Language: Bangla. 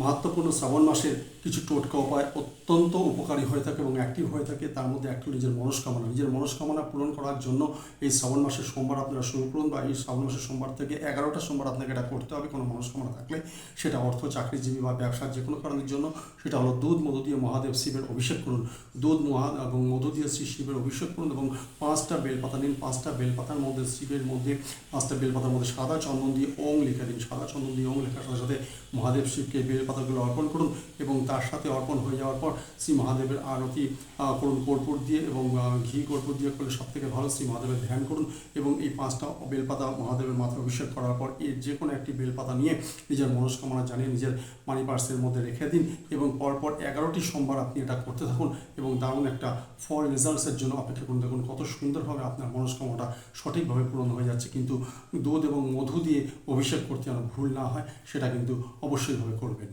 মাহাত্মপূর্ণ শ্রাবণ মাসের কিছু টোটকা উপায় অত্যন্ত উপকারী হয়ে থাকে এবং অ্যাক্টিভ হয়ে থাকে। তার মধ্যে একটা নিজের মনস্কামনা। নিজের মনস্কামনা পূরণ করার জন্য এই শ্রাবণ মাসের সোমবার আপনারা শুরু করুন বা এই শ্রাবণ মাসের সোমবার থেকে এগারোটা সোমবার আপনাকে এটা করতে হবে। কোনো মনস্কামনা থাকলে সেটা অর্থ, চাকরিজীবী বা ব্যবসার যে কোনো কারণের জন্য সেটা হলো দুধ, মধু দিয়ে মহাদেব শিবের অভিষেক করুন। দুধ, মহা এবং মধু দিয়ে শ্রী শিবের অভিষেক করুন এবং পাঁচটা বেলপাতা নিন। পাঁচটা বেলপাতার মধ্যে, শিবের মধ্যে পাঁচটা বেলপাতার মধ্যে সাদা চন্দন দিয়ে ওং লিখে দিন। সাদা চন্দন দিয়ে ওং লেখার সাথে সাথে মহাদেব শিবকে বেলপাতাগুলো অর্পণ করুন এবং তার সাথে অর্পণ হয়ে যাওয়ার পর শ্রী মহাদেবের আরতি করুন কর্পূর দিয়ে এবং ঘি কর্পূর দিয়ে করলে সব থেকে ভালো শ্রী মহাদেবের ধ্যান করুন এবং এই পাঁচটা বেলপাতা মহাদেবের মাথায় অভিষেক করার পর এর যে কোনো একটি বেলপাতা নিয়ে নিজের মনস্কামনা জানিয়ে নিজের মানি পার্সের মধ্যে রেখে দিন এবং পরপর এগারোটি সোমবার আপনি এটা করতে থাকুন এবং দারুণ একটা ফল রেজাল্টসের জন্য অপেক্ষা করুন। দেখুন কত সুন্দরভাবে আপনার মনস্কামনাটা সঠিকভাবে পূরণ হয়ে যাচ্ছে। কিন্তু দুধ এবং মধু দিয়ে অভিষেক করতে যেন ভুল না হয়, সেটা কিন্তু অবশ্যইভাবে করবেন।